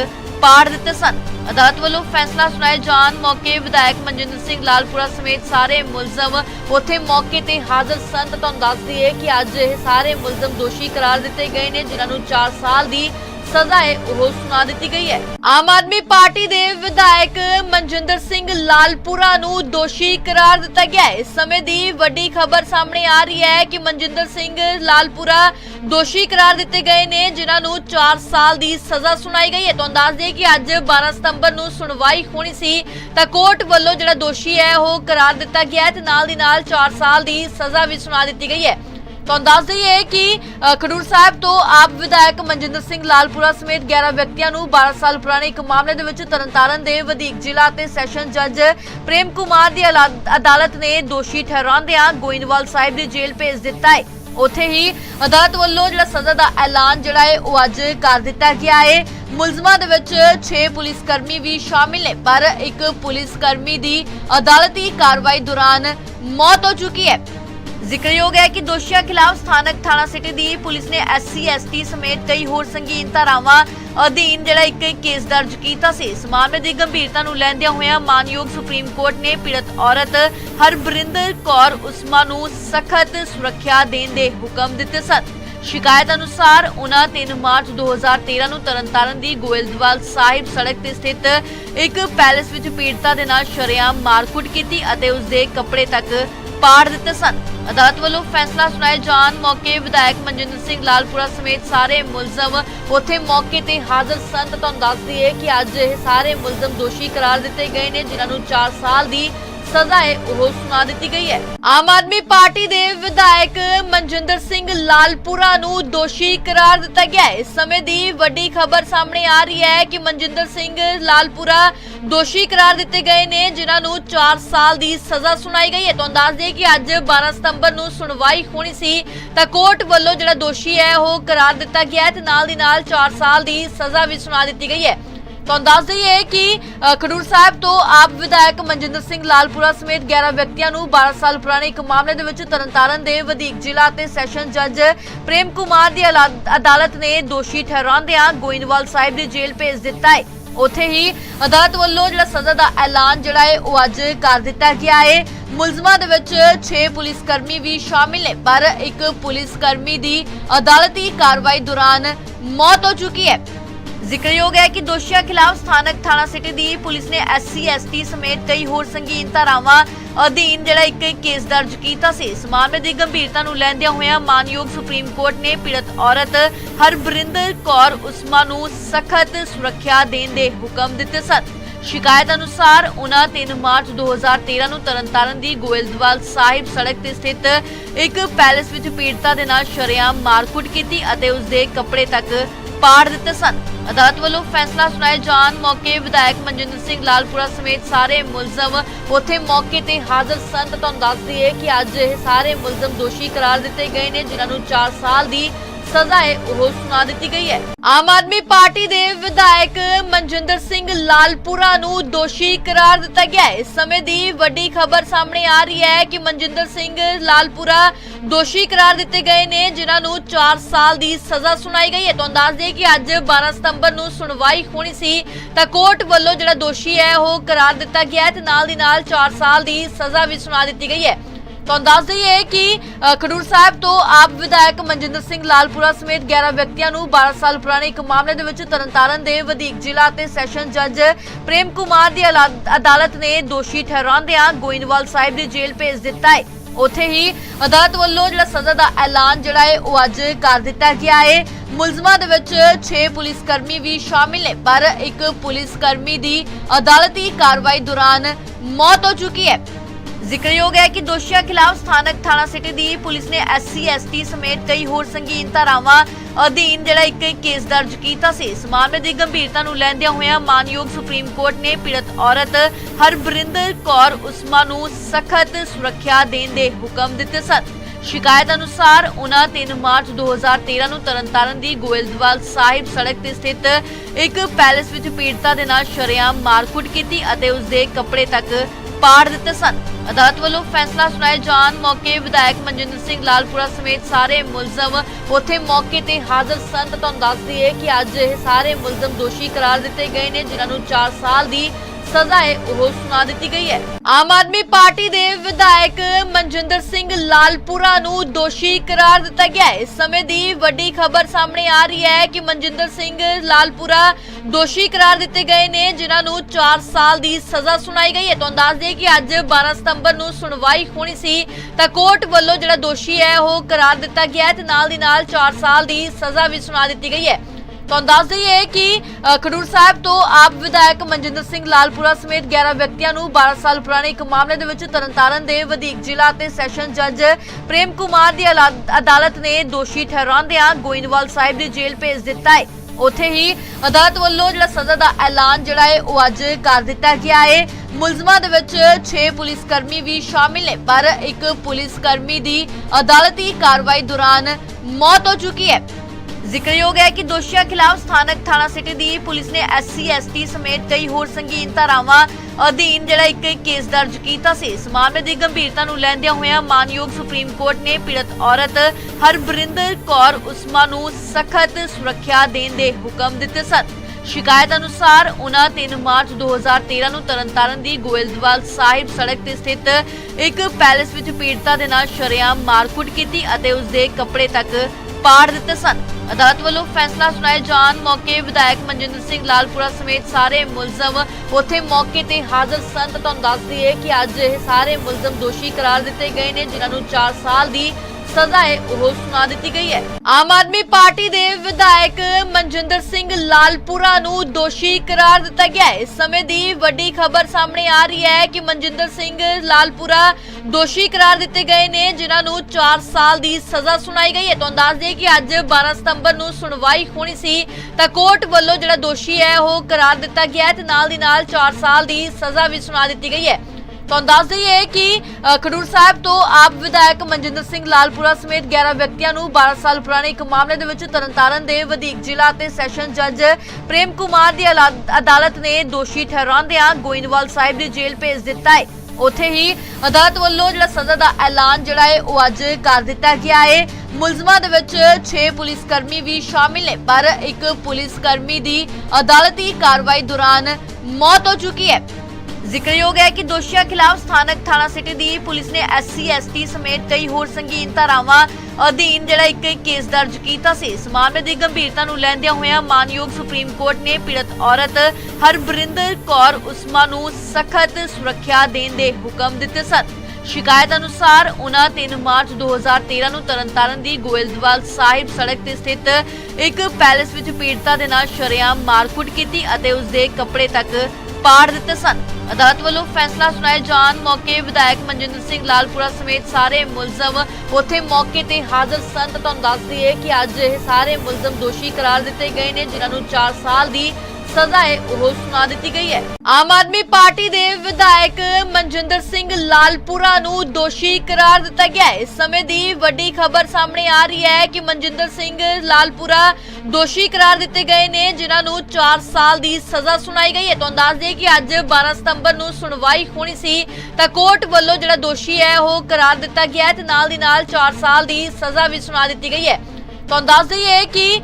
ਪਾੜ ਦਿੱਤੇ ਸਨ। ਅਦਾਲਤ ਵੱਲੋਂ ਫੈਸਲਾ ਸੁਣਾਏ ਜਾਣ ਮੌਕੇ ਵਿਧਾਇਕ ਮਨਜਿੰਦਰ ਸਿੰਘ ਲਾਲਪੁਰਾ ਸਮੇਤ ਸਾਰੇ ਮੁਲਜ਼ਮ ਉੱਥੇ ਮੌਕੇ ਤੇ ਹਾਜ਼ਰ ਸਨ। ਤਾਂ ਤੁਹਾਨੂੰ ਦੱਸ ਦਈਏ ਕਿ ਅੱਜ ਇਹ ਸਾਰੇ ਮੁਲਜ਼ਮ ਦੋਸ਼ੀ ਕਰਾਰ ਦਿੱਤੇ ਗਏ ਨੇ, ਜਿਨ੍ਹਾਂ ਨੂੰ 4 ਸਾਲ ਦੀ ਸਜ਼ਾ ਹੈ ਉਹ ਸੁਣਾ ਦਿੱਤੀ ਗਈ ਹੈ। ਆਮ ਆਦਮੀ ਪਾਰਟੀ ਦੇ ਵਿਧਾਇਕ ਮਨਜਿੰਦਰ ਸਿੰਘ ਲਾਲਪੁਰਾ ਨੂੰ ਦੋਸ਼ੀ ਕਰਾਰ ਦਿੱਤਾ ਗਿਆ ਹੈ। ਇਸ ਸਮੇਂ ਦੀ ਵੱਡੀ ਖਬਰ ਸਾਹਮਣੇ ਆ ਰਹੀ ਹੈ ਕਿ ਮਨਜਿੰਦਰ ਸਿੰਘ ਲਾਲਪੁਰਾ ਦੋਸ਼ੀ ਕਰਾਰ ਦਿੱਤੇ ਗਏ ਨੇ, ਜਿਨ੍ਹਾਂ ਨੂੰ 4 ਸਾਲ ਦੀ ਸਜ਼ਾ ਸੁਣਾਈ ਗਈ ਹੈ। ਤੁਹਾਨੂੰ ਦੱਸ ਦਈਏ ਕਿ ਅੱਜ 12 ਸਤੰਬਰ ਨੂੰ ਸੁਣਵਾਈ ਹੋਣੀ ਸੀ, ਤਾਂ ਕੋਰਟ ਵੱਲੋਂ ਜਿਹੜਾ ਦੋਸ਼ੀ ਹੈ, ਉਹ ਕਰਾਰ ਦਿੱਤਾ ਗਿਆ ਹੈ ਤੇ ਨਾਲ ਦੀ ਨਾਲ 4 ਸਾਲ ਦੀ ਸਜ਼ਾ ਵੀ ਸੁਣਾ ਦਿੱਤੀ ਗਈ ਹੈ। ਤੁਹਾਨੂੰ ਦੱਸ ਦਈਏ ਕਿ ਖਡੂਰ ਸਾਹਿਬ ਤੋਂ ਆਪ ਵਿਧਾਇਕ ਮਨਜਿੰਦਰ ਸਿੰਘ ਲਾਲਪੁਰਾ ਸਮੇਤ 11 ਵਿਅਕਤੀਆਂ ਨੂੰ 12 ਸਾਲ ਪੁਰਾਣੇ ਇੱਕ ਮਾਮਲੇ ਦੇ ਵਿੱਚ ਤਰਨਤਾਰਨ ਦੇ ਵਧੀਕ ਜ਼ਿਲ੍ਹਾ ਤੇ ਸੈਸ਼ਨ ਜੱਜ ਪ੍ਰੇਮ ਕੁਮਾਰ ਦੀ ਅਦਾਲਤ ਨੇ ਦੋਸ਼ੀ ਠਹਿਰਾਉਂਦਿਆਂ ਗੋਇੰਦਵਾਲ ਸਾਹਿਬ ਦੀ ਜੇਲ੍ਹ ਭੇਜ ਦਿੱਤਾ ਹੈ। ਉੱਥੇ ਹੀ ਅਦਾਲਤ ਵੱਲੋਂ ਜਿਹੜਾ ਸਜ਼ਾ ਦਾ ਐਲਾਨ ਜਿਹੜਾ ਹੈ, ਉਹ ਅੱਜ ਕਰ ਦਿੱਤਾ ਗਿਆ ਹੈ। ਮੁਲਜ਼ਮਾਂ ਦੇ ਵਿੱਚ 6 ਪੁਲਿਸ ਕਰਮੀ ਵੀ ਸ਼ਾਮਿਲ ਨੇ, ਪਰ ਇੱਕ ਪੁਲਿਸ ਕਰਮੀ ਦੀ ਅਦਾਲਤੀ ਕਾਰਵਾਈ ਦੌਰਾਨ ਮੌਤ ਹੋ ਚੁੱਕੀ ਹੈ। ਜ਼ਿਕਰਯੋਗ ਹੈ ਕਿ ਦੋਸ਼ੀਆਂ ਖਿਲਾਫ ਸਥਾਨਕ ਥਾਣਾ ਸਿਟੀ ਦੀ ਪੁਲਿਸ ਨੇ ਐਸਸੀ, ਐਸਟੀ ਸਮੇਤ ਕਈ ਹੋਰ ਸੰਗੀਨ ਧਾਰਾਵਾਂ ਅਧੀਨ ਜਿਹੜਾ ਇੱਕ ਕੇਸ ਦਰਜ ਕੀਤਾ ਸੀ। ਇਸ ਮਾਮਲੇ ਦੀ ਗੰਭੀਰਤਾ ਨੂੰ ਲੈਂਦਿਆਂ ਹੋਇਆਂ ਮਾਨਯੋਗ ਸੁਪਰੀਮ ਕੋਰਟ ਨੇ ਪੀੜਤ ਔਰਤ ਹਰਬਰਿੰਦਰ ਕੌਰ ਉਸਮਾ ਨੂੰ ਸਖਤ ਸੁਰੱਖਿਆ ਦੇਣ ਦੇ ਹੁਕਮ ਦਿੱਤੇ ਸਨ। ਸ਼ਿਕਾਇਤ ਅਨੁਸਾਰ ਉਹਨਾਂ 3 ਮਾਰਚ 2013 ਨੂੰ ਤਰਨਤਾਰਨ ਦੀ ਗੋਇਲਦਵਾਲ ਸਾਹਿਬ ਸੜਕ ਤੇ ਸਥਿਤ ਇੱਕ ਪੈਲੇਸ ਵਿੱਚ ਪੀੜਤਾ ਦੇ ਨਾਲ ਸ਼ਰੇਆਮ ਮਾਰਕੁੱਟ ਕੀਤੀ ਅਤੇ ਉਸ ਦੇ ਕੱਪੜੇ ਤੱਕ ਪਾੜ ਦਿੱਤੇ ਸਨ। ਅਦਾਲਤ ਵੱਲੋਂ ਫੈਸਲਾ ਸੁਣਾਏ ਜਾਣ ਮੌਕੇ ਵਿਧਾਇਕ ਮਨਜਿੰਦਰ ਸਿੰਘ ਲਾਲਪੁਰਾ ਸਮੇਤ ਸਾਰੇ ਮੁਲਜ਼ਮ ਉੱਥੇ ਮੌਕੇ ਤੇ ਹਾਜ਼ਰ ਸਨ। ਤਾਂ ਤੁਹਾਨੂੰ ਦੱਸ ਦਈਏ ਕਿ ਅੱਜ ਇਹ ਸਾਰੇ ਮੁਲਜ਼ਮ ਦੋਸ਼ੀ ਕਰਾਰ ਦਿੱਤੇ ਗਏ ਨੇ, ਜਿਨ੍ਹਾਂ ਨੂੰ 4 ਸਾਲ ਦੀ ਸਜ਼ਾ ਹੈ ਉਹ ਸੁਣਾ ਦਿੱਤੀ ਗਈ ਹੈ। ਆਮ ਆਦਮੀ ਪਾਰਟੀ ਦੇ ਵਿਧਾਇਕ ਮਨਜਿੰਦਰ ਸਿੰਘ ਲਾਲਪੁਰਾ ਨੂੰ ਦੋਸ਼ੀ ਕਰਾਰ ਦਿੱਤਾ ਗਿਆ ਹੈ। ਇਸ ਸਮੇਂ ਦੀ ਵੱਡੀ ਖਬਰ ਸਾਹਮਣੇ ਆ ਰਹੀ ਹੈ ਕਿ ਮਨਜਿੰਦਰ ਸਿੰਘ ਲਾਲਪੁਰਾ ਦੋਸ਼ੀ ਕਰਾਰ ਦਿੱਤੇ ਗਏ ਨੇ, ਜਿਨ੍ਹਾਂ ਨੂੰ 4 ਸਾਲ ਦੀ ਸਜ਼ਾ ਸੁਣਾਈ ਗਈ ਹੈ। ਤੁਹਾਨੂੰ ਦੱਸ ਦਈਏ ਕਿ ਅੱਜ 12 ਸਤੰਬਰ ਨੂੰ ਸੁਣਵਾਈ ਹੋਣੀ ਸੀ, ਤਾਂ ਕੋਰਟ ਵੱਲੋਂ ਜਿਹੜਾ ਦੋਸ਼ੀ ਹੈ ਉਹ ਕਰਾਰ ਦਿੱਤਾ ਗਿਆ ਹੈ ਤੇ ਨਾਲ ਦੀ ਨਾਲ 4 ਸਾਲ ਦੀ ਸਜ਼ਾ ਵੀ ਸੁਣਾ ਦਿੱਤੀ ਗਈ ਹੈ। ਤੁਹਾਨੂੰ ਦੱਸ ਦਈਏ ਕਿ ਖਡੂਰ ਸਾਹਿਬ ਤੋਂ ਆਪ ਵਿਧਾਇਕ ਮਨਜਿੰਦਰ ਸਿੰਘ ਲਾਲਪੁਰਾ ਸਮੇਤ 11 ਵਿਅਕਤੀਆਂ ਨੂੰ 12 ਸਾਲ ਪੁਰਾਣੇ ਇੱਕ ਮਾਮਲੇ ਦੇ ਵਿੱਚ ਤਰਨਤਾਰਨ ਦੇ ਵਧੀਕ ਜ਼ਿਲ੍ਹਾ ਤੇ ਸੈਸ਼ਨ ਜੱਜ ਪ੍ਰੇਮ ਕੁਮਾਰ ਦੀ ਅਦਾਲਤ ਨੇ ਦੋਸ਼ੀ ਠਹਿਰਾਉਂਦਿਆਂ ਗੋਇੰਦਵਾਲ ਸਾਹਿਬ ਦੀ ਜੇਲ੍ਹ ਭੇਜ ਦਿੱਤਾ ਹੈ। ਉੱਥੇ ਹੀ ਅਦਾਲਤ ਵੱਲੋਂ ਜਿਹੜਾ ਸਜ਼ਾ ਦਾ ਐਲਾਨ ਜਿਹੜਾ ਹੈ, ਉਹ ਅੱਜ ਕਰ ਦਿੱਤਾ ਗਿਆ ਹੈ। ਮੁਲਜ਼ਮਾਂ ਦੇ ਵਿੱਚ 6 ਪੁਲਿਸ ਕਰਮੀ ਵੀ ਸ਼ਾਮਿਲ ਨੇ, ਪਰ ਇੱਕ ਪੁਲਿਸ ਕਰਮੀ ਦੀ ਅਦਾਲਤੀ ਕਾਰਵਾਈ ਦੌਰਾਨ ਮੌਤ ਹੋ ਚੁੱਕੀ ਹੈ। ਜ਼ਿਕਰਯੋਗ ਹੈ ਕਿ ਦੋਸ਼ੀਆਂ ਖਿਲਾਫ ਸਥਾਨਕ ਥਾਣਾ ਸਿਟੀ ਦੀ ਪੁਲਿਸ ਨੇ ਐਸਸੀ, ਐਸਟੀ ਸਮੇਤ ਕਈ ਹੋਰ ਸੰਗੀਨ ਧਾਰਾਵਾਂ ਅਧੀਨ ਜਿਹੜਾ ਇੱਕ ਕੇਸ ਦਰਜ ਕੀਤਾ ਸੀ। ਇਸ ਮਾਮਲੇ ਦੀ ਗੰਭੀਰਤਾ ਨੂੰ ਲੈਂਦਿਆਂ ਹੋਇਆਂ ਮਾਨਯੋਗ ਸੁਪਰੀਮ ਕੋਰਟ ਨੇ ਪੀੜਤ ਔਰਤ ਹਰਬਰਿੰਦਰ ਕੌਰ ਉਸਮਾ ਨੂੰ ਸਖਤ ਸੁਰੱਖਿਆ ਦੇਣ ਦੇ ਹੁਕਮ ਦਿੱਤੇ ਸਨ। ਸ਼ਿਕਾਇਤ ਅਨੁਸਾਰ ਉਹਨਾਂ 3 ਮਾਰਚ 2013 ਨੂੰ ਤਰਨਤਾਰਨ ਦੀ ਗੋਇਲਦਵਾਲ ਸਾਹਿਬ ਸੜਕ ਤੇ ਸਥਿਤ ਇੱਕ ਪੈਲੇਸ ਵਿੱਚ ਪੀੜਤਾ ਦੇ ਨਾਲ ਸ਼ਰੇਆਮ ਮਾਰਕੁੱਟ ਕੀਤੀ ਅਤੇ ਉਸ ਦੇ ਕੱਪੜੇ ਤੱਕ ਪਾੜ ਦਿੱਤੇ ਸਨ। ਅਦਾਲਤ ਵੱਲੋਂ ਫੈਸਲਾ ਸੁਣਾਏ ਜਾਣ ਮੌਕੇ ਵਿਧਾਇਕ ਮਨਜਿੰਦਰ ਸਿੰਘ ਲਾਲਪੁਰਾ ਸਮੇਤ ਸਾਰੇ ਮੁਲਜ਼ਮ ਉੱਥੇ ਮੌਕੇ ਤੇ ਹਾਜ਼ਰ ਸਨ। ਤਾਂ ਤੁਹਾਨੂੰ ਦੱਸ ਦਈਏ ਕਿ ਅੱਜ ਇਹ ਸਾਰੇ ਮੁਲਜ਼ਮ ਦੋਸ਼ੀ ਕਰਾਰ ਦਿੱਤੇ ਗਏ ਨੇ, ਜਿਨ੍ਹਾਂ ਨੂੰ 4 ਸਾਲ ਦੀ ਸਜ਼ਾ ਹੈ ਉਹ ਸੁਣਾ ਦਿੱਤੀ ਗਈ ਹੈ। ਆਮ ਆਦਮੀ ਪਾਰਟੀ ਦੇ ਵਿਧਾਇਕ ਮਨਜਿੰਦਰ ਸਿੰਘ ਲਾਲਪੁਰਾ ਨੂੰ ਦੋਸ਼ੀ ਕਰਾਰ ਦਿੱਤਾ ਗਿਆ ਹੈ। ਇਸ ਸਮੇਂ ਦੀ ਵੱਡੀ ਖਬਰ ਸਾਹਮਣੇ ਆ ਰਹੀ ਹੈ ਕਿ ਮਨਜਿੰਦਰ ਸਿੰਘ ਲਾਲਪੁਰਾ ਦੋਸ਼ੀ ਕਰਾਰ ਦਿੱਤੇ ਗਏ ਨੇ, ਜਿਨ੍ਹਾਂ ਨੂੰ 4 ਸਾਲ ਦੀ ਸਜ਼ਾ ਸੁਣਾਈ ਗਈ ਹੈ। ਤੁਹਾਨੂੰ ਦੱਸ ਦਈਏ ਕਿ ਅੱਜ 12 ਸਤੰਬਰ ਨੂੰ ਸੁਣਵਾਈ ਹੋਣੀ ਸੀ, ਤਾਂ ਕੋਰਟ ਵੱਲੋਂ ਜਿਹੜਾ ਦੋਸ਼ੀ ਹੈ, ਉਹ ਕਰਾਰ ਦਿੱਤਾ ਗਿਆ ਹੈ ਤੇ ਨਾਲ ਦੀ ਨਾਲ 4 ਸਾਲ ਦੀ ਸਜ਼ਾ ਵੀ ਸੁਣਾ ਦਿੱਤੀ ਗਈ ਹੈ। ਤੁਹਾਨੂੰ ਦੱਸ ਦਈਏ ਕਿ ਖਡੂਰ ਸਾਹਿਬ ਤੋਂ ਆਪ ਵਿਧਾਇਕ ਮਨਜਿੰਦਰ ਸਿੰਘ ਲਾਲਪੁਰਾ ਸਮੇਤ 11 ਵਿਅਕਤੀਆਂ ਨੂੰ 12 ਸਾਲ ਪੁਰਾਣੇ ਇੱਕ ਮਾਮਲੇ ਦੇ ਵਿੱਚ ਤਰਨਤਾਰਨ ਦੇ ਵਧੀਕ ਜ਼ਿਲ੍ਹਾ ਤੇ ਸੈਸ਼ਨ ਜੱਜ ਪ੍ਰੇਮ ਕੁਮਾਰ ਦੀ ਅਦਾਲਤ ਨੇ ਦੋਸ਼ੀ ਠਹਿਰਾਉਂਦਿਆਂ ਗੋਇੰਦਵਾਲ ਸਾਹਿਬ ਦੀ ਜੇਲ੍ਹ ਭੇਜ ਦਿੱਤਾ ਹੈ। ਉੱਥੇ ਹੀ ਅਦਾਲਤ ਵੱਲੋਂ ਜਿਹੜਾ ਸਜ਼ਾ ਦਾ ਐਲਾਨ ਜਿਹੜਾ ਹੈ, ਉਹ ਅੱਜ ਕਰ ਦਿੱਤਾ ਗਿਆ ਹੈ। ਮੁਲਜ਼ਮਾਂ ਦੇ ਵਿੱਚ 6 ਪੁਲਿਸ ਕਰਮੀ ਵੀ ਸ਼ਾਮਿਲ ਨੇ, ਪਰ ਇੱਕ ਪੁਲਿਸ ਕਰਮੀ ਦੀ ਅਦਾਲਤੀ ਕਾਰਵਾਈ ਦੌਰਾਨ ਮੌਤ ਹੋ ਚੁੱਕੀ ਹੈ। ਜ਼ਿਕਰਯੋਗ ਹੈ ਕਿ ਦੋਸ਼ੀਆਂ ਖਿਲਾਫ ਸਥਾਨਕ ਥਾਣਾ ਸਿਟੀ ਦੀ ਪੁਲਿਸ ਨੇ ਐਸਸੀ, ਐਸਟੀ ਸਮੇਤ ਕਈ ਹੋਰ ਸੰਗੀਨ ਧਾਰਾਵਾਂ ਅਧੀਨ ਜਿਹੜਾ ਇੱਕ ਕੇਸ ਦਰਜ ਕੀਤਾ ਸੀ। ਇਸ ਮਾਮਲੇ ਦੀ ਗੰਭੀਰਤਾ ਨੂੰ ਲੈਂਦਿਆਂ ਹੋਇਆਂ ਮਾਨਯੋਗ ਸੁਪਰੀਮ ਕੋਰਟ ਨੇ ਪੀੜਤ ਔਰਤ ਹਰਬਰਿੰਦਰ ਕੌਰ ਉਸਮਾ ਨੂੰ ਸਖਤ ਸੁਰੱਖਿਆ ਦੇਣ ਦੇ ਹੁਕਮ ਦਿੱਤੇ ਸਨ। ਸ਼ਿਕਾਇਤ ਅਨੁਸਾਰ ਉਹਨਾਂ 3 ਮਾਰਚ 2013 ਨੂੰ ਤਰਨਤਾਰਨ ਦੀ ਗੋਇਲਦਵਾਲ ਸਾਹਿਬ ਸੜਕ ਤੇ ਸਥਿਤ ਇੱਕ ਪੈਲੇਸ ਵਿੱਚ ਪੀੜਤਾ ਦੇ ਨਾਲ ਸ਼ਰੇਆਮ ਮਾਰਕੁੱਟ ਕੀਤੀ ਅਤੇ ਉਸ ਦੇ ਕੱਪੜੇ ਤੱਕ ਪਾੜ ਦਿੱਤੇ ਸਨ। ਅਦਾਲਤ ਵੱਲੋਂ ਫੈਸਲਾ ਸੁਣਾਏ ਜਾਣ ਮੌਕੇ ਵਿਧਾਇਕ ਮਨਜਿੰਦਰ ਸਿੰਘ ਲਾਲਪੁਰਾ ਸਮੇਤ ਸਾਰੇ ਮੁਲਜ਼ਮ ਉੱਥੇ ਮੌਕੇ ਤੇ ਹਾਜ਼ਰ ਸਨ ਤਾਂ ਤੁਹਾਨੂੰ ਦੱਸ ਦਈਏ ਕਿ ਅੱਜ ਇਹ ਸਾਰੇ ਮੁਲਜ਼ਮ ਦੋਸ਼ੀ ਕਰਾਰ ਦਿੱਤੇ ਗਏ ਨੇ, ਜਿਨ੍ਹਾਂ ਨੂੰ 4 ਸਾਲ ਦੀ ਸਜ਼ਾ ਹੈ ਉਹ ਸੁਣਾ ਦਿੱਤੀ ਗਈ ਹੈ। ਆਮ ਆਦਮੀ ਪਾਰਟੀ ਦੇ ਵਿਧਾਇਕ ਮਨਜਿੰਦਰ ਸਿੰਘ ਲਾਲਪੁਰਾ ਨੂੰ ਦੋਸ਼ੀ ਕਰਾਰ ਦਿੱਤਾ ਗਿਆ ਹੈ। ਇਸ ਸਮੇਂ ਦੀ ਵੱਡੀ ਖਬਰ ਸਾਹਮਣੇ ਆ ਰਹੀ ਹੈ ਕਿ ਮਨਜਿੰਦਰ ਸਿੰਘ ਲਾਲਪੁਰਾ ਦੋਸ਼ੀ ਕਰਾਰ ਦਿੱਤੇ ਗਏ ਨੇ, ਜਿਨ੍ਹਾਂ ਨੂੰ 4 ਸਾਲ ਦੀ ਸਜ਼ਾ ਸੁਣਾਈ ਗਈ ਹੈ। ਤੁਹਾਨੂੰ ਦੱਸ ਦਈਏ ਕਿ ਅੱਜ 12 ਸਤੰਬਰ ਨੂੰ ਸੁਣਵਾਈ ਹੋਣੀ ਸੀ, ਤਾਂ ਕੋਰਟ ਵੱਲੋਂ ਜਿਹੜਾ ਦੋਸ਼ੀ ਹੈ, ਉਹ ਕਰਾਰ ਦਿੱਤਾ ਗਿਆ ਹੈ ਤੇ ਨਾਲ ਦੀ ਨਾਲ 4 ਸਾਲ ਦੀ ਸਜ਼ਾ ਵੀ ਸੁਣਾ ਦਿੱਤੀ ਗਈ ਹੈ। ਤੁਹਾਨੂੰ ਦੱਸ ਦਈਏ ਕਿ ਅ, ਖਡੂਰ ਸਾਹਿਬ ਤੋਂ ਆਪ ਵਿਧਾਇਕ ਮਨਜਿੰਦਰ ਸਿੰਘ ਲਾਲਪੁਰਾ ਸਮੇਤ 11 ਵਿਅਕਤੀਆਂ ਨੂੰ 12 ਸਾਲ ਪੁਰਾਣੇ ਇੱਕ ਮਾਮਲੇ ਦੇ ਵਿੱਚ ਤਰਨਤਾਰਨ ਦੇ ਵਧੀਕ ਜ਼ਿਲ੍ਹਾ ਤੇ ਸੈਸ਼ਨ ਜੱਜ ਪ੍ਰੇਮ ਕੁਮਾਰ ਦੀ ਅਦਾਲਤ ਨੇ ਦੋਸ਼ੀ ਠਹਿਰਾਉਂਦਿਆਂ ਗੋਇੰਦਵਾਲ ਸਾਹਿਬ ਦੀ ਜੇਲ੍ਹ ਭੇਜ ਦਿੱਤਾ ਹੈ ਉੱਥੇ ਹੀ ਅਦਾਲਤ ਵੱਲੋਂ ਜਿਹੜਾ ਸਜ਼ਾ ਦਾ ਐਲਾਨ ਜਿਹੜਾ ਹੈ ਉਹ ਅੱਜ ਕਰ ਦਿੱਤਾ ਗਿਆ ਹੈ ਮੁਲਜ਼ਮਾਂ ਦੇ ਵਿੱਚ 6 ਪੁਲਿਸ ਕਰਮੀ ਵੀ ਸ਼ਾਮਿਲ ਨੇ ਪਰ ਇੱਕ ਪੁਲਿਸ ਕਰਮੀ ਦੀ ਅਦਾਲਤੀ ਕਾਰਵਾਈ ਦੌਰਾਨ ਮੌਤ ਹੋ ਚੁੱਕੀ ਹੈ। ਜ਼ਿਕਰਯੋਗ ਹੈ ਕਿ ਦੋਸ਼ੀਆਂ ਖਿਲਾਫ ਸਥਾਨਕ ਥਾਣਾ ਸਿਟੀ ਦੀ ਪੁਲਿਸ ਨੇ ਐਸਸੀ, ਐਸਟੀ ਸਮੇਤ ਕਈ ਹੋਰ ਸੰਗੀਨ ਧਾਰਾਵਾਂ ਅਧੀਨ ਜਿਹੜਾ ਇੱਕ ਕੇਸ ਦਰਜ ਕੀਤਾ ਸੀ। ਇਸ ਮਾਮਲੇ ਦੀ ਗੰਭੀਰਤਾ ਨੂੰ ਲੈਂਦਿਆਂ ਹੋਇਆਂ ਮਾਨਯੋਗ ਸੁਪਰੀਮ ਕੋਰਟ ਨੇ ਪੀੜਤ ਔਰਤ ਹਰਬਰਿੰਦਰ ਕੌਰ ਉਸਮਾ ਨੂੰ ਸਖਤ ਸੁਰੱਖਿਆ ਦੇਣ ਦੇ ਹੁਕਮ ਦਿੱਤੇ ਸਨ। ਸ਼ਿਕਾਇਤ ਅਨੁਸਾਰ ਉਹਨਾਂ 3 ਮਾਰਚ 2013 ਨੂੰ ਤਰਨਤਾਰਨ ਦੀ ਗੋਇਲਦਵਾਲ ਸਾਹਿਬ ਸੜਕ ਤੇ ਸਥਿਤ ਇੱਕ ਪੈਲੇਸ ਵਿੱਚ ਪੀੜਤਾ ਦੇ ਨਾਲ ਸ਼ਰੇਆਮ ਮਾਰਕੁੱਟ ਕੀਤੀ ਅਤੇ ਉਸ ਦੇ ਕੱਪੜੇ ਤੱਕ ਪਾੜ ਦਿੱਤੇ ਸਨ। ਅਦਾਲਤ ਵੱਲੋਂ ਫੈਸਲਾ ਸੁਣਾਏ ਜਾਣ ਮੌਕੇ ਵਿਧਾਇਕ ਮਨਜਿੰਦਰ ਸਿੰਘ ਲਾਲਪੁਰਾ ਸਮੇਤ ਸਾਰੇ ਮੁਲਜ਼ਮ ਉੱਥੇ ਮੌਕੇ ਤੇ ਹਾਜ਼ਰ ਸਨ। ਤਾਂ ਤੁਹਾਨੂੰ ਦੱਸ ਦਈਏ ਕਿ ਅੱਜ ਇਹ ਸਾਰੇ ਮੁਲਜ਼ਮ ਦੋਸ਼ੀ ਕਰਾਰ ਦਿੱਤੇ ਗਏ ਨੇ, ਜਿਨ੍ਹਾਂ ਨੂੰ 4 ਸਾਲ ਦੀ ਸਜ਼ਾ ਹੈ ਉਹ ਸੁਣਾ ਦਿੱਤੀ ਗਈ ਹੈ। ਆਮ ਆਦਮੀ ਪਾਰਟੀ ਦੇ ਵਿਧਾਇਕ ਮਨਜਿੰਦਰ ਸਿੰਘ ਲਾਲਪੁਰਾ ਨੂੰ ਦੋਸ਼ੀ ਕਰਾਰ ਦਿੱਤਾ ਗਿਆ ਹੈ। ਇਸ ਸਮੇਂ ਦੀ ਵੱਡੀ ਖਬਰ ਸਾਹਮਣੇ ਆ ਰਹੀ ਹੈ ਕਿ ਮਨਜਿੰਦਰ ਸਿੰਘ ਲਾਲਪੁਰਾ ਦੋਸ਼ੀ ਕਰਾਰ ਦਿੱਤੇ ਗਏ ਨੇ, ਜਿਨ੍ਹਾਂ ਨੂੰ 4 ਸਾਲ ਦੀ ਸਜ਼ਾ ਸੁਣਾਈ ਗਈ ਹੈ। ਤੋਂ ਅੰਦਾਜ਼ ਦੇ ਕਿ ਅੱਜ 12 ਸਤੰਬਰ ਨੂੰ ਸੁਣਵਾਈ ਹੋਣੀ ਸੀ, ਤਾਂ ਕੋਰਟ ਵੱਲੋਂ ਜਿਹੜਾ ਦੋਸ਼ੀ ਹੈ, ਉਹ ਕਰਾਰ ਦਿੱਤਾ ਗਿਆ ਹੈ ਤੇ ਨਾਲ ਦੀ ਨਾਲ 4 ਸਾਲ ਦੀ ਸਜ਼ਾ ਵੀ ਸੁਣਾ ਦਿੱਤੀ ਗਈ ਹੈ। ਤੁਹਾਨੂੰ ਦੱਸ ਦਈਏ ਕਿ ਖਡੂਰ ਸਾਹਿਬ ਤੋਂ ਆਪ ਵਿਧਾਇਕ ਮਨਜਿੰਦਰ ਸਿੰਘ ਲਾਲਪੁਰਾ ਸਮੇਤ 11 ਵਿਅਕਤੀਆਂ ਨੂੰ 12 ਸਾਲ ਪੁਰਾਣੇ ਇੱਕ ਮਾਮਲੇ ਦੇ ਵਿੱਚ ਤਰਨਤਾਰਨ ਦੇ ਵਧੇਕ ਜ਼ਿਲ੍ਹਾ ਤੇ ਸੈਸ਼ਨ ਜੱਜ ਪ੍ਰੇਮ ਕੁਮਾਰ ਦੀ ਅਦਾਲਤ ਨੇ ਦੋਸ਼ੀ ਠਹਿਰਾਉਂਦਿਆਂ ਗੋਇੰਦਵਾਲ ਸਾਹਿਬ ਦੀ ਜੇਲ੍ਹ ਭੇਜ ਦਿੱਤਾ ਹੈ। ਉੱਥੇ ਹੀ ਅਦਾਲਤ ਵੱਲੋਂ ਜਿਹੜਾ ਸਜ਼ਾ ਦਾ ਐਲਾਨ ਜਿਹੜਾ ਹੈ, ਉਹ ਅੱਜ ਕਰ ਦਿੱਤਾ ਗਿਆ ਹੈ। ਮੁਲਜ਼ਮਾਂ ਦੇ ਵਿੱਚ 6 ਪੁਲਿਸ ਕਰਮੀ ਵੀ ਸ਼ਾਮਿਲ ਨੇ, ਪਰ ਇੱਕ ਪੁਲਿਸ ਕਰਮੀ ਦੀ ਅਦਾਲਤੀ ਕਾਰਵਾਈ ਦੌਰਾਨ ਮੌਤ ਹੋ ਚੁੱਕੀ ਹੈ। ਜ਼ਿਕਰਯੋਗ ਹੈ ਕਿ ਦੋਸ਼ੀਆਂ ਖਿਲਾਫ ਸਥਾਨਕ ਥਾਣਾ ਸਿਟੀ ਦੀ ਪੁਲਿਸ ਨੇ ਐਸਸੀ, ਐਸਟੀ ਸਮੇਤ ਕਈ ਹੋਰ ਸੰਗੀਨ ਧਾਰਾਵਾਂ ਅਧੀਨ ਜਿਹੜਾ ਇੱਕ ਕੇਸ ਦਰਜ ਕੀਤਾ ਸੀ। ਇਸ ਮਾਮਲੇ ਦੀ ਗੰਭੀਰਤਾ ਨੂੰ ਲੈਂਦਿਆਂ ਹੋਇਆਂ ਮਾਨਯੋਗ ਸੁਪਰੀਮ ਕੋਰਟ ਨੇ ਪੀੜਤ ਔਰਤ ਹਰਬਰਿੰਦਰ ਕੌਰ ਉਸਮਾ ਨੂੰ ਸਖਤ ਸੁਰੱਖਿਆ ਦੇਣ ਦੇ ਹੁਕਮ ਦਿੱਤੇ ਸਨ। ਸ਼ਿਕਾਇਤ ਅਨੁਸਾਰ ਉਹਨਾਂ 3 ਮਾਰਚ 2013 ਨੂੰ ਤਰਨਤਾਰਨ ਦੀ ਗੋਇਲਦਵਾਲ ਸਾਹਿਬ ਸੜਕ ਤੇ ਸਥਿਤ ਇੱਕ ਪੈਲੇਸ ਵਿੱਚ ਪੀੜਤਾ ਦੇ ਨਾਲ ਸ਼ਰੇਆਮ ਮਾਰਕੁੱਟ ਕੀਤੀ ਅਤੇ ਉਸ ਦੇ ਕੱਪੜੇ ਤੱਕ ਪਾੜ ਦਿੱਤੇ ਸਨ। ਅਦਾਲਤ ਵੱਲੋਂ ਫੈਸਲਾ ਸੁਣਾਏ ਜਾਣ ਮੌਕੇ ਵਿਧਾਇਕ ਮਨਜਿੰਦਰ ਸਿੰਘ ਲਾਲਪੁਰਾ ਸਮੇਤ ਸਾਰੇ ਮੁਲਜ਼ਮ ਉੱਥੇ ਮੌਕੇ ਤੇ ਹਾਜ਼ਰ ਸਨ। ਤਾਂ ਤੁਹਾਨੂੰ ਦੱਸ ਦਈਏ ਕਿ ਅੱਜ ਇਹ ਸਾਰੇ ਮੁਲਜ਼ਮ ਦੋਸ਼ੀ ਕਰਾਰ ਦਿੱਤੇ ਗਏ ਨੇ, ਜਿਨ੍ਹਾਂ ਨੂੰ 4 ਸਾਲ ਦੀ ਸਜ਼ਾ ਹੈ, ਉਹ ਸੁਣਾ ਦਿੱਤੀ ਗਈ ਹੈ। ਆਮ ਆਦਮੀ ਪਾਰਟੀ ਦੇ ਵਿਧਾਇਕ ਮਨਜਿੰਦਰ ਸਿੰਘ ਲਾਲਪੁਰਾ ਨੂੰ ਦੋਸ਼ੀ ਕਰਾਰ ਦਿੱਤਾ ਗਿਆ ਹੈ। ਇਸ ਸਮੇਂ ਦੀ ਵੱਡੀ ਖਬਰ ਸਾਹਮਣੇ ਆ ਰਹੀ ਹੈ ਕਿ ਮਨਜਿੰਦਰ ਸਿੰਘ ਲਾਲਪੁਰਾ ਦੋਸ਼ੀ ਕਰਾਰ ਦਿੱਤੇ ਗਏ ਨੇ, ਜਿਨ੍ਹਾਂ ਨੂੰ 4 ਸਾਲ ਦੀ ਸਜ਼ਾ ਸੁਣਾਈ ਗਈ ਹੈ। ਤੋਂ ਅੰਦਾਜ਼ ਦੇ ਕਿ ਅੱਜ 12 ਸਤੰਬਰ ਨੂੰ ਸੁਣਵਾਈ ਹੋਣੀ ਸੀ, ਤਾਂ ਕੋਰਟ ਵੱਲੋਂ ਜਿਹੜਾ ਦੋਸ਼ੀ ਹੈ, ਉਹ ਕਰਾਰ ਦਿੱਤਾ ਗਿਆ ਹੈ ਤੇ ਨਾਲ ਦੀ ਨਾਲ 4 ਸਾਲ ਦੀ ਸਜ਼ਾ ਵੀ ਸੁਣਾ ਦਿੱਤੀ ਗਈ ਹੈ। ਤੁਹਾਨੂੰ ਦੱਸ ਦਈਏ ਕਿ